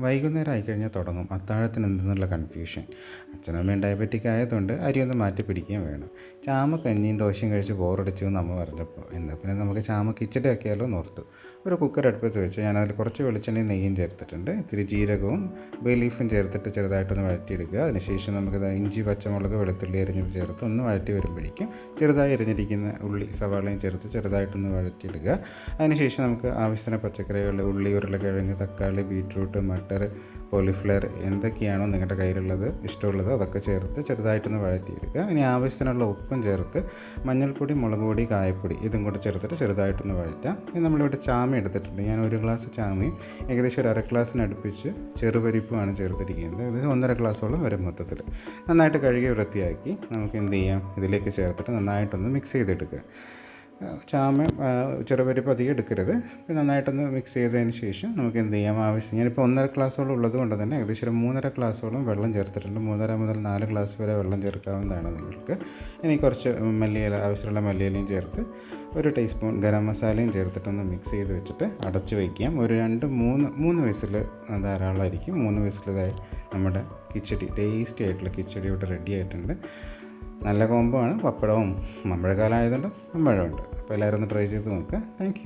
വൈകുന്നേരം ആയിക്കഴിഞ്ഞാൽ തുടങ്ങും. അത്താഴത്തിന് എന്തെന്നുള്ള കൺഫ്യൂഷൻ അച്ഛനമ്മയും ഡയബറ്റിക് ആയതുകൊണ്ട് അരി ഒന്ന് മാറ്റി പിടിക്കുകയും വേണം. ചാമ കഞ്ഞിയും ദോശയും കഴിച്ച് ബോറടിച്ചു എന്ന് അമ്മ പറഞ്ഞപ്പോൾ എന്നാൽ പിന്നെ നമുക്ക് ചാമ കിച്ചടി ആക്കിയാലോ ഓർത്തു. ഒരു കുക്കർ അടുപ്പത്ത് വെച്ച് അതിൽ കുറച്ച് വെളിച്ചെണ്ണയും നെയ്യും ചേർത്തിട്ടുണ്ട്. ഇത്തിരി ജീരകവും ബേ ലീഫും ചേർത്തിട്ട് ചെറുതായിട്ടൊന്ന് വഴറ്റിയെടുക്കുക. അതിനുശേഷം നമുക്ക് ഇഞ്ചി പച്ചമുളക് വെളുത്തുള്ളി അരിഞ്ഞത് ചേർത്ത് ഒന്ന് വഴറ്റി വരുമ്പോഴേക്കും ചെറുതായി അരിഞ്ഞിരിക്കുന്ന ഉള്ളി സവാളയും ചേർത്ത് ചെറുതായിട്ടൊന്ന് വഴറ്റിയെടുക്കുക. അതിനുശേഷം നമുക്ക് ആവശ്യത്തിന് പച്ചക്കറികൾ ഉള്ളി ഉരുളക്കിഴങ്ങ് തക്കാളി ബീട്രൂട്ട് മട്ടർ കോളിഫ്ലവർ എന്തൊക്കെയാണോ നിങ്ങളുടെ കയ്യിലുള്ളത് ഇഷ്ടമുള്ളത് അതൊക്കെ ചേർത്ത് ചെറുതായിട്ടൊന്ന് വഴറ്റിയെടുക്കുക. ഇനി ആവശ്യത്തിനുള്ള ഉപ്പും ചേർത്ത് മഞ്ഞൾപ്പൊടി മുളക് പൊടി കായപ്പൊടി ഇതും കൂടെ ചേർത്തിട്ട് ചെറുതായിട്ടൊന്ന് വഴറ്റാം. ഇനി നമ്മളിവിടെ ചാമ എടുത്തിട്ടുണ്ട്. ഞാൻ ഒരു ഗ്ലാസ് ചാമയും ഏകദേശം ഒരു അര ഗ്ലാസ്സിന് അടുപ്പിച്ച് ചെറുപരിപ്പുമാണ് ചേർത്തിരിക്കുന്നത്. ഇത് ഒന്നര ഗ്ലാസ്സോളം വരും മൊത്തത്തിൽ നന്നായിട്ട് കഴുകി വൃത്തിയാക്കി നമുക്ക് എന്ത് ചെയ്യാം? ഇതിലേക്ക് ചേർത്തിട്ട് നന്നായിട്ടൊന്ന് മിക്സ് ചെയ്തെടുക്കുക. ചാമ ചെറുപരിപ്പ് അധികം എടുക്കരുത്. നന്നായിട്ടൊന്ന് മിക്സ് ചെയ്തതിന് ശേഷം നമുക്ക് എന്ത് ചെയ്യാം? ആവശ്യം ഞാനിപ്പോൾ ഒന്നര ഗ്ലാസ്സോളം ഉള്ളത് കൊണ്ട് തന്നെ ഏകദേശം ഒരു മൂന്നര ഗ്ലാസ്സോളം വെള്ളം ചേർത്തിട്ടുണ്ട്. മൂന്നര മുതൽ നാല് ഗ്ലാസ് വരെ വെള്ളം ചേർക്കാവുന്നതാണ് നിങ്ങൾക്ക്. ഇനി കുറച്ച് മല്ലിയില ആവശ്യമുള്ള മല്ലിയിലയും ചേർത്ത് ഒരു ടീസ്പൂൺ ഗരം മസാലയും ചേർത്തിട്ടൊന്ന് മിക്സ് ചെയ്ത് വെച്ചിട്ട് അടച്ച് വയ്ക്കാം ഒരു രണ്ട് മൂന്ന് മൂന്ന് വയസ്സിൽ ധാരാളമായിരിക്കും. മൂന്ന് വയസ്സിലതായി നമ്മുടെ കിച്ചടി ടേസ്റ്റി ആയിട്ടുള്ള കിച്ചടി ഇവിടെ റെഡി ആയിട്ടുണ്ട്. നല്ല കോംബോ ആണ് പപ്പടവും മഴക്കാലം ആയതുകൊണ്ട് മഴയുണ്ട് അപ്പോൾ എല്ലാവരും ഒന്ന് ട്രൈ ചെയ്ത് നോക്കുക താങ്ക്